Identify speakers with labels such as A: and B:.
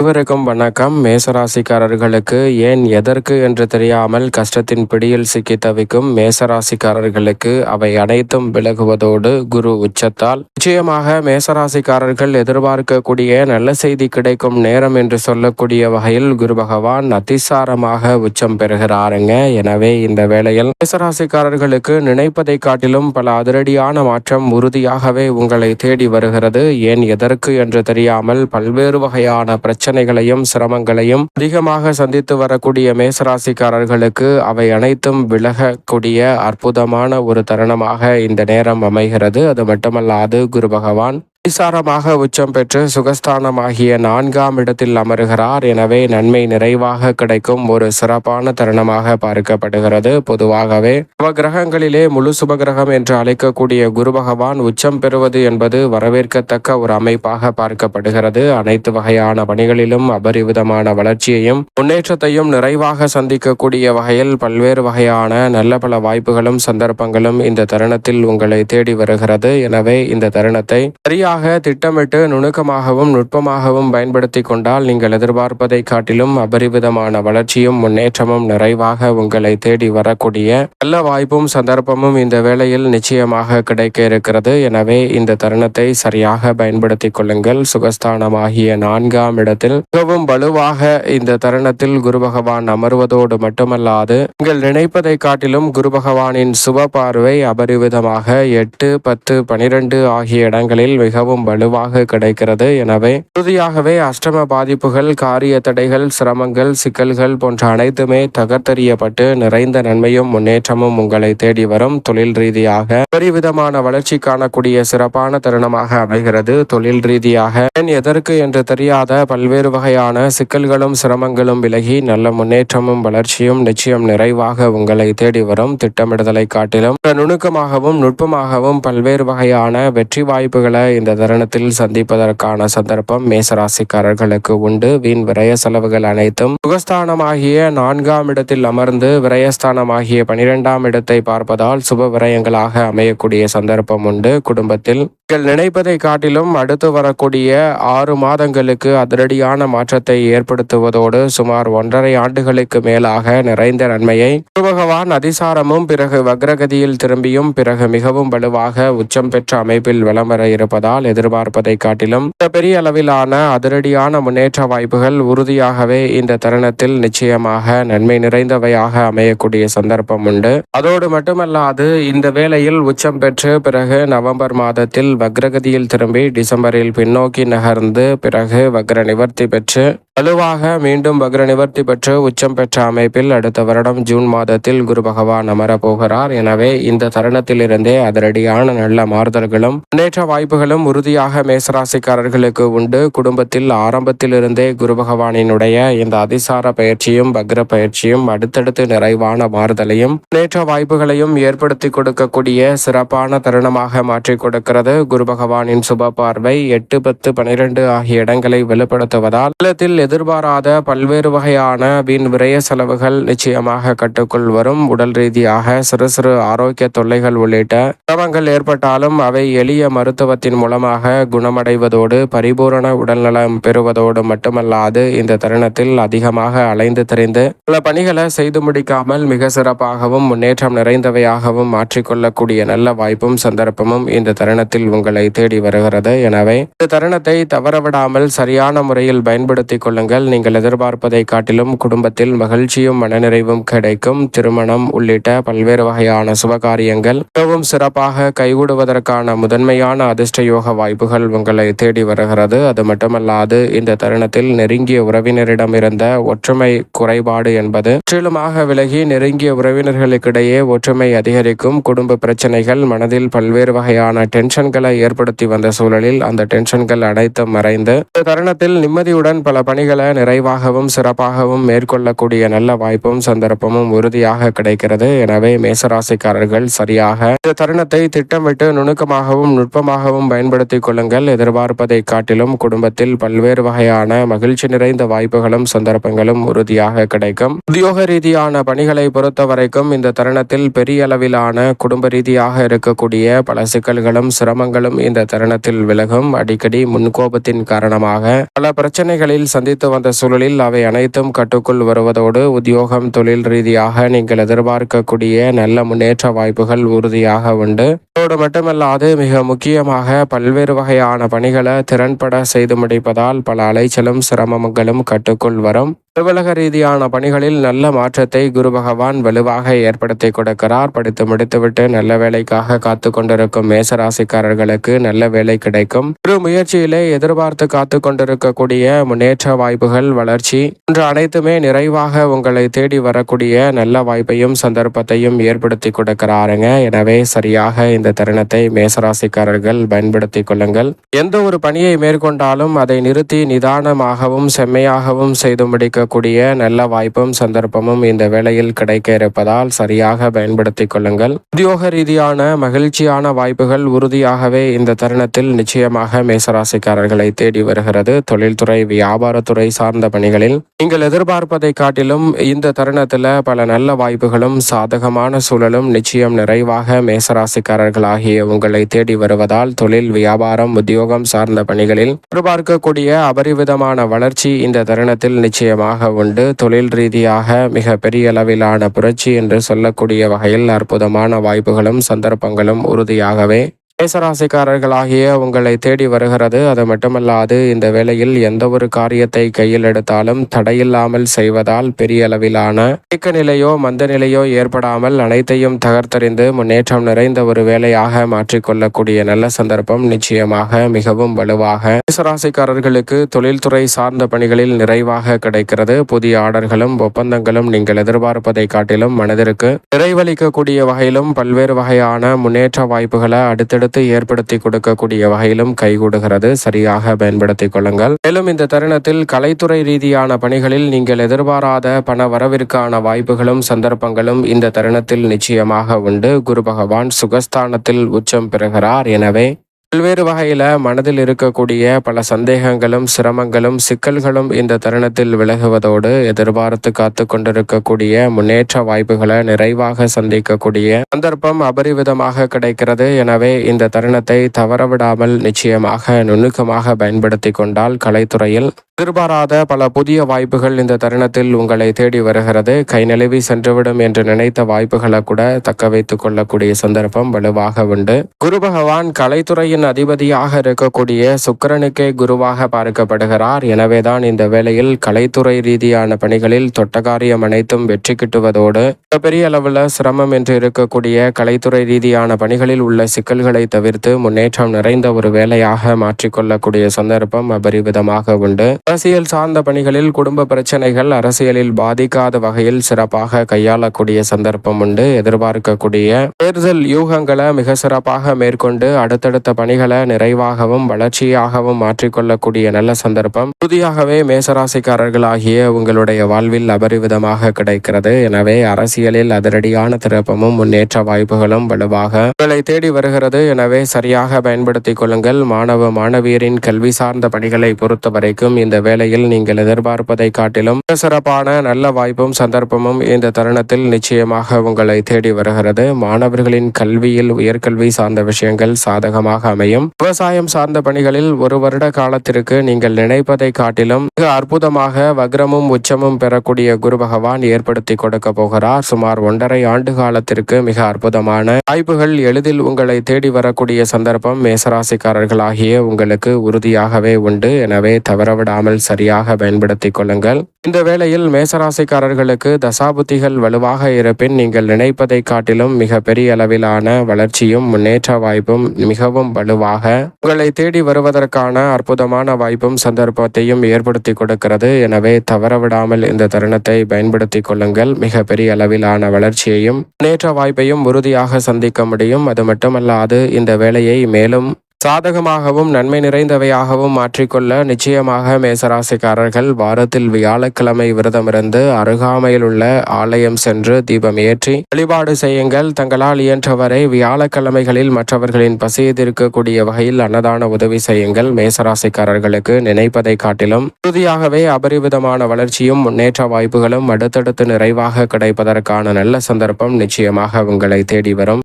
A: அனைவருக்கும் வணக்கம். மேசராசிக்காரர்களுக்கு ஏன் எதற்கு என்று தெரியாமல் கஷ்டத்தின் பிடியில் சிக்கி தவிக்கும் மேசராசிக்காரர்களுக்கு அவை அனைத்தும் விலகுவதோடு குரு உச்சத்தால். நிச்சயமாக மேசராசிக்காரர்கள் எதிர்பார்க்கக்கூடிய நல்ல செய்தி கிடைக்கும் நேரம் என்று சொல்லக்கூடிய வகையில் குரு பகவான் அதிசாரமாக உச்சம் பெறுகிறாருங்க. எனவே இந்த வேளையில் மேசராசிக்காரர்களுக்கு நினைப்பதை காட்டிலும் பல அதிரடியான மாற்றம் உறுதியாகவே உங்களை தேடி வருகிறது. ஏன் எதற்கு என்று தெரியாமல் பல்வேறு வகையான பிரச்சனை பிரச்சனைகளையும் சிரமங்களையும் அதிகமாக சந்தித்து வரக்கூடிய மேசராசிக்காரர்களுக்கு அவை அனைத்தும் விலகக்கூடிய அற்புதமான ஒரு தருணமாக இந்த நேரம் அமைகிறது. அது மட்டுமல்லாது குரு பகவான் அதிசாரமாக உச்சம் பெற்று சுகஸ்தானமாகிய நான்காம் இடத்தில் அமருகிறார். எனவே நன்மை நிறைவாக கிடைக்கும். ஒரு சிறப்பான தருணமாக பார்க்கப்படுகிறது. பொதுவாகவே கிரகங்களிலே முழு சுபகிரகம் என்று அழைக்கக்கூடிய குரு பகவான் உச்சம் பெறுவது என்பது வரவேற்கத்தக்க ஒரு அமைப்பாக பார்க்கப்படுகிறது. அனைத்து வகையான பணிகளிலும் அபரிவிதமான வளர்ச்சியையும் முன்னேற்றத்தையும் நிறைவாக சந்திக்கக்கூடிய வகையில் பல்வேறு வகையான நல்ல பல வாய்ப்புகளும் சந்தர்ப்பங்களும் இந்த தருணத்தில் உங்களை தேடி வருகிறது. எனவே இந்த தருணத்தை சரியாக சரியாக திட்டமிட்டு நுணுக்கமாகவும் நுட்பமாகவும் பயன்படுத்தி கொண்டால் நீங்கள் எதிர்பார்ப்பதை காட்டிலும் அபரிவிதமான வளர்ச்சியும் முன்னேற்றமும் நிறைவாக உங்களை தேடி வரக்கூடிய நல்ல வாய்ப்பும் சந்தர்ப்பமும் இந்த வேளையில் நிச்சயமாக கிடைக்க இருக்கிறது. எனவே இந்த தருணத்தை சரியாக பயன்படுத்திக் கொள்ளுங்கள். சுகஸ்தானமாகிய நான்காம் இடத்தில் மிகவும் வலுவாக இந்த தருணத்தில் குரு பகவான் அமர்வதோடு மட்டுமல்லாது நீங்கள் நினைப்பதை காட்டிலும் குரு பகவானின் சுப பார்வை அபரிவிதமாக எட்டு பத்து பனிரெண்டு ஆகிய இடங்களில் மிகவும் மிகவும் வலுவாக கிடைக்கிறது. எனவே உறுதியாகவே அஷ்டம பாதிப்புகள் காரிய தடைகள் சிரமங்கள் சிக்கல்கள் போன்ற அனைத்துமே தகர்த்தறியப்பட்டு நிறைந்த நன்மையும் முன்னேற்றமும் உங்களை தேடி வரும். தொழில் ரீதியாக பெருவிதமான வளர்ச்சி காணக்கூடிய சிறப்பான தருணமாக அமைகிறது. தொழில் ரீதியாக எதற்கு என்று தெரியாத பல்வேறு வகையான சிக்கல்களும் சிரமங்களும் விலகி நல்ல முன்னேற்றமும் வளர்ச்சியும் நிச்சயம் நிறைவாக உங்களை தேடி வரும். திட்டமிடுதலை காட்டிலும் நுணுக்கமாகவும் நுட்பமாகவும் பல்வேறு வகையான வெற்றி வாய்ப்புகளை இந்த தருணத்தில் சந்திப்பதற்கான சந்தர்ப்பம் மேசராசிக்காரர்களுக்கு உண்டு. வீண் விரய செலவுகள் அனைத்தும் சுகஸ்தானமாகிய நான்காம் இடத்தில் அமர்ந்து விரயஸ்தானமாகிய பனிரெண்டாம் இடத்தை பார்ப்பதால் சுப விரயங்களாக அமையக்கூடிய சந்தர்ப்பம் உண்டு. குடும்பத்தில் நீங்கள் நினைப்பதை காட்டிலும் அடுத்து வரக்கூடிய ஆறு மாதங்களுக்கு அதிரடியான மாற்றத்தை ஏற்படுத்துவதோடு சுமார் ஒன்றரை ஆண்டுகளுக்கு மேலாக நிறைந்த நன்மையை பகவான் அதிசாரமும் பிறகு வக்ரகதியில் திரும்பியும் பிறகு மிகவும் வலுவாக உச்சம் பெற்ற அமைப்பில் வலம் வர இருப்பதால் எதிர்பார்ப்பதை காட்டிலும் பெரிய அளவிலான அதிரடியான முன்னேற்ற வாய்ப்புகள் உறுதியாகவே இந்த தருணத்தில் நிச்சயமாக நன்மை நிறைந்தவையாக அமையக்கூடிய சந்தர்ப்பம் உண்டு. அதோடு மட்டுமல்லாது இந்த வேளையில் உச்சம் பெற்று பிறகு நவம்பர் மாதத்தில் வக்ரகதியில் திரும்பி டிசம்பரில் பின்னோக்கி நகர்ந்து பிறகு வக்ர நிவர்த்தி பெற்று வலுவாக மீண்டும் வக்ர நிவர்த்தி பெற்று உச்சம் பெற்ற அமைப்பில் அடுத்த வருடம் ஜூன் மாதத்தில் குரு பகவான் அமரப்போகிறார் எனவே இந்த தருணத்திலிருந்தே அதிரடியான நல்ல மாறுதல்களும் முன்னேற்ற வாய்ப்புகளும் உறுதியாக மேசராசிக்காரர்களுக்கு உண்டு. குடும்பத்தில் ஆரம்பத்திலிருந்தே குரு பகவானினுடைய இந்த அதிசார பயிற்சியும் பக்ர பயிற்சியும் அடுத்தடுத்து நிறைவான மாறுதலையும் முன்னேற்ற வாய்ப்புகளையும் ஏற்படுத்தி கொடுக்கக்கூடிய சிறப்பான தருணமாக மாற்றி கொடுக்கிறது. குரு பகவானின் சுப பார்வை எட்டு பத்து பனிரெண்டு ஆகிய இடங்களை வெளிப்படுத்துவதால் இல்லத்தில் எதிர்பாராத பல்வேறு வகையான வீண் விரய செலவுகள் நிச்சயமாக கட்டுக்குள் வரும். உடல் ரீதியாக சிறு சிறு ஆரோக்கிய தொல்லைகள் உள்ளிட்ட சிரமங்கள் ஏற்பட்டாலும் அவை எளிய மருத்துவத்தின் மூலம் மூலமாக குணமடைவதோடு பரிபூரண உடல்நலம் பெறுவதோடு மட்டுமல்லாது இந்த தருணத்தில் அதிகமாக அலைந்து தெரிந்து பல பணிகளை செய்து முடிக்காமல் மிக சிறப்பாகவும் முன்னேற்றம் நிறைந்தவையாகவும் மாற்றிக்கொள்ளக்கூடிய நல்ல வாய்ப்பும் சந்தர்ப்பமும் இந்த தருணத்தில் உங்களை தேடி வருகிறது. எனவே இந்த தருணத்தை தவறவிடாமல் சரியான முறையில் பயன்படுத்திக் கொள்ளுங்கள். நீங்கள் எதிர்பார்ப்பதை காட்டிலும் குடும்பத்தில் மகிழ்ச்சியும் மனநிறைவும் கிடைக்கும். திருமணம் உள்ளிட்ட பல்வேறு வகையான சுபகாரியங்கள் மிகவும் சிறப்பாக கைகூடுவதற்கான முதன்மையான அதிர்ஷ்ட யோக வாய்ப்புகள் உங்களை தேடி வருகிறது. அது மட்டுமல்லாது இந்த தருணத்தில் நெருங்கிய உறவினரிடம் இருந்த ஒற்றுமை குறைபாடு என்பது முற்றிலுமாக விலகி நெருங்கிய உறவினர்களுக்கிடையே ஒற்றுமை அதிகரிக்கும். குடும்ப பிரச்சனைகள் மனதில் பல்வேறு வகையான டென்ஷன்களை ஏற்படுத்தி வந்த சூழலில் அந்த டென்ஷன்கள் அனைத்தும் மறைந்து இந்த தருணத்தில் நிம்மதியுடன் பல பணிகளை நிறைவாகவும் சிறப்பாகவும் மேற்கொள்ளக்கூடிய நல்ல வாய்ப்பும் சந்தர்ப்பமும் உறுதியாக கிடைக்கிறது. எனவே மேசராசிக்காரர்கள் சரியாக இந்த தருணத்தை திட்டமிட்டு நுணுக்கமாகவும் நுட்பமாகவும் பயன்படுத்த பயன்படுத்திக் கொள்ளுங்கள். எதிர்பார்ப்பதை காட்டிலும் குடும்பத்தில் பல்வேறு வகையான மகிழ்ச்சி நிறைந்த வாய்ப்புகளும் சந்தர்ப்பங்களும் உறுதியாக கிடைக்கும். உத்தியோக ரீதியான பணிகளை பொறுத்த வரைக்கும் இந்த தருணத்தில் பெரிய அளவிலான குடும்ப ரீதியாக இருக்கக்கூடிய பல சிக்கல்களும் சிரமங்களும் இந்த தருணத்தில் விலகும். அடிக்கடி முன்கோபத்தின் காரணமாக பல பிரச்சனைகளில் சந்தித்து வந்த சூழலில் அவை அனைத்தும் கட்டுக்குள் வருவதோடு உத்தியோகம் தொழில் ரீதியாக நீங்கள் எதிர்பார்க்கக்கூடிய நல்ல முன்னேற்ற வாய்ப்புகள் உறுதியாக உண்டு. அதோடு மட்டுமல்லாது மிக முக்கியமாக பல்வேறு பல்வேறு வகையான பணிகளை திறன்பட செய்து முடிப்பதால் பல அலைச்சலும் சிரமங்களும் கட்டுக்குள் வரும். அலுவலக ரீதியான பணிகளில் நல்ல மாற்றத்தை குரு பகவான் வலுவாக ஏற்படுத்தி கொடுக்கிறார். படித்து முடித்துவிட்டு நல்ல வேலைக்காக காத்து கொண்டிருக்கும் மேசராசிக்காரர்களுக்கு நல்ல வேலை கிடைக்கும். குரு முயற்சியிலே எதிர்பார்த்து காத்து கொண்டிருக்கக்கூடிய முன்னேற்ற வாய்ப்புகள் வளர்ச்சி போன்ற அனைத்துமே நிறைவாக உங்களை தேடி வரக்கூடிய நல்ல வாய்ப்பையும் சந்தர்ப்பத்தையும் ஏற்படுத்தி கொடுக்கிறாருங்க. எனவே சரியாக இந்த தருணத்தை மேசராசிக்காரர்கள் பயன்படுத்திக் கொள்ளுங்கள். எந்த ஒரு பணியை மேற்கொண்டாலும் அதை நிறுத்தி நிதானமாகவும் செம்மையாகவும் செய்து முடிக்க முடிக்கக்கூடிய நல்ல வாய்ப்பும் சந்தர்ப்பமும் இந்த வேளையில் கிடைக்க இருப்பதால் சரியாக பயன்படுத்திக் கொள்ளுங்கள். உத்தியோக ரீதியான மகிழ்ச்சியான வாய்ப்புகள் உறுதியாகவே இந்த தருணத்தில் நிச்சயமாக மேசராசிக்காரர்களை தேடி வருகிறது. தொழில்துறை வியாபாரத்துறை சார்ந்த பணிகளில் நீங்கள் எதிர்பார்ப்பதை காட்டிலும் இந்த தருணத்தில் பல நல்ல வாய்ப்புகளும் சாதகமான சூழலும் நிச்சயம் நிறைவாக மேசராசிக்காரர்களாகிய உங்களை தேடி வருவதால் தொழில் வியாபாரம் உத்தியோகம் சார்ந்த பணிகளில் எதிர்பார்க்கக்கூடிய அபரிவிதமான வளர்ச்சி இந்த தருணத்தில் நிச்சயமாக உண்டு. தொழில் ரீதியாக மிக பெரிய அளவிலான புரட்சி என்று சொல்லக்கூடிய வகையில் அற்புதமான வாய்ப்புகளும் சந்தர்ப்பங்களும் உறுதியாகவே மேசராசிக்காரர்களாகிய உங்களை தேடி வருகிறது. அது மட்டுமல்லாது இந்த வேளையில் எந்த ஒரு காரியத்தை கையில் எடுத்தாலும் தடையில்லாமல் செய்வதால் பெரிய அளவிலான இயக்க நிலையோ மந்த நிலையோ ஏற்படாமல் அனைத்தையும் தகர்த்தறிந்து முன்னேற்றம் நிறைந்த ஒரு வேலையாக மாற்றிக்கொள்ளக்கூடிய நல்ல சந்தர்ப்பம் நிச்சயமாக மிகவும் வலுவாக மேசராசிக்காரர்களுக்கு தொழில்துறை சார்ந்த பணிகளில் நிறைவாக கிடைக்கிறது. புதிய ஆர்டர்களும் ஒப்பந்தங்களும் நீங்கள் எதிர்பார்ப்பதை காட்டிலும் மனதிற்கு நிறைவளிக்கக்கூடிய வகையிலும் பல்வேறு வகையான முன்னேற்ற வாய்ப்புகளை அடுத்தடுத்து ஏற்படுத்தி கொடுக்கக்கூடிய வகையிலும் கைகூடுகிறது. சரியாக பயன்படுத்திக் கொள்ளுங்கள். மேலும் இந்த தருணத்தில் கலைத்துறை ரீதியான பணிகளில் நீங்கள் எதிர்பாராத பண வரவிற்கான வாய்ப்புகளும் சந்தர்ப்பங்களும் இந்த தருணத்தில் நிச்சயமாக உண்டு. குரு பகவான் சுகஸ்தானத்தில் உச்சம் பெறுகிறார். எனவே பல்வேறு வகையில் மனதில் இருக்கக்கூடிய பல சந்தேகங்களும் சிரமங்களும் சிக்கல்களும் இந்த தருணத்தில் விலகுவதோடு எதிர்பார்த்து காத்து கொண்டிருக்கக்கூடிய முன்னேற்ற வாய்ப்புகளை நிறைவாக சந்திக்கக்கூடிய சந்தர்ப்பம் அபரிவிதமாக கிடைக்கிறது. எனவே இந்த தருணத்தை தவறவிடாமல் நிச்சயமாக நுணுக்கமாக பயன்படுத்தி கொண்டால் கலைத்துறையில் எதிர்பாராத பல புதிய வாய்ப்புகள் இந்த தருணத்தில் உங்களை தேடி வருகிறது. கை நழுவி சென்றுவிடும் என்று நினைத்த வாய்ப்புகளை கூட தக்க வைத்துக் கொள்ளக்கூடிய சந்தர்ப்பம் வலுவாக உண்டு. குரு பகவான் கலைத்துறையின் அதிபதியாக இருக்கக்கூடிய சுக்கிரனுக்கே குருவாக பார்க்கப்படுகிறார். எனவேதான் இந்த வேளையில் கலைத்துறை ரீதியான பணிகளில் தொட்டகாரியம் அனைத்தும் வெற்றி கிட்டுவதோடு பெரிய அளவில் சிரமம் என்று இருக்கக்கூடிய கலைத்துறை ரீதியான பணிகளில் உள்ள சிக்கல்களை தவிர்த்து முன்னேற்றம் நிறைந்த ஒரு வேலையாக மாற்றிக்கொள்ளக்கூடிய சந்தர்ப்பம் அபரிவிதமாக உண்டு. அரசியல் சார்ந்த பணிகளில் குடும்ப பிரச்சனைகள் அரசியலில் பாதிக்காத வகையில் சிறப்பாக கையாளக்கூடிய சந்தர்ப்பம் உண்டு. எதிர்பார்க்கக்கூடிய தேர்தல் யூகங்களை மிக சிறப்பாக மேற்கொண்டு அடுத்தடுத்த பணிகளை நிறைவாகவும் வளர்ச்சியாகவும் மாற்றிக்கொள்ளக்கூடிய நல்ல சந்தர்ப்பம். உறுதியாகவே மேசராசிக்காரர்களாகிய உங்களுடைய வாழ்வில் அபரிவிதமாக கிடைக்கிறது. எனவே அரசியலில் அதிரடியான திருப்பமும் முன்னேற்ற வாய்ப்புகளும் வலுவாக உங்களை தேடி வருகிறது. எனவே சரியாக பயன்படுத்திக் கொள்ளுங்கள். மாணவ மாணவியரின் கல்வி சார்ந்த பணிகளை பொறுத்த வரைக்கும் இந்த வேளையில் நீங்கள் எதிர்பார்ப்பதை காட்டிலும் சிறப்பான நல்ல வாய்ப்பும் சந்தர்ப்பமும் இந்த தருணத்தில் நிச்சயமாக உங்களை தேடி வருகிறது. மாணவர்களின் கல்வியில் உயர்கல்வி சார்ந்த விஷயங்கள் சாதகமாக அமையும். விவசாயம் சார்ந்த பணிகளில் ஒரு வருட காலத்திற்கு நீங்கள் நினைப்பதை காட்டிலும் மிக அற்புதமாக வக்ரமும் உச்சமும் பெறக்கூடிய குரு பகவான் ஏற்படுத்தி கொடுக்க போகிறார். சுமார் ஒன்றரை ஆண்டு காலத்திற்கு மிக அற்புதமான வாய்ப்புகள் எளிதில் உங்களை தேடி வரக்கூடிய சந்தர்ப்பம் மேசராசிக்காரர்களாகிய உங்களுக்கு உறுதியாகவே உண்டு. எனவே தவறவிடாமல் சரியாக பயன்படுத்திக் கொள்ளுங்கள். இந்த வேளையில் மேசராசிக்காரர்களுக்கு தசாபுத்திகள் வலுவாக இருப்பின் நீங்கள் நினைப்பதை காட்டிலும் மிக பெரிய அளவிலான வளர்ச்சியும் முன்னேற்ற வாய்ப்பும் மிகவும் வலுவாக உங்களை தேடி வருவதற்கான அற்புதமான வாய்ப்பும் சந்தர்ப்பத்தையும் ஏற்படுத்தி கொடுக்கிறது. எனவே தவறவிடாமல் இந்த தருணத்தை பயன்படுத்திக் கொள்ளுங்கள். மிக பெரிய அளவிலான வளர்ச்சியையும் முன்னேற்ற வாய்ப்பையும் உறுதியாக சந்திக்க முடியும். அது மட்டுமல்லாது இந்த வேலையை மேலும் சாதகமாகவும் நன்மை நிறைந்தவையாகவும் மாற்றிக்கொள்ள நிச்சயமாக மேசராசிக்காரர்கள் வாரத்தில் வியாழக்கிழமை விரதமிருந்து அருகாமையில் உள்ள ஆலயம் சென்று தீபம் ஏற்றி வழிபாடு செய்யுங்கள். தங்களால் இயன்றவரை வியாழக்கிழமைகளில் மற்றவர்களின் பசியை தீர்க்கக்கூடிய வகையில் அன்னதான உதவி செய்யுங்கள். மேசராசிக்காரர்களுக்கு நினைப்பதை காட்டிலும் உறுதியாகவே அபரிவிதமான வளர்ச்சியும் முன்னேற்ற வாய்ப்புகளும் அடுத்தடுத்து நிறைவாக கிடைப்பதற்கான நல்ல சந்தர்ப்பம் நிச்சயமாக உங்களை தேடி வரும்.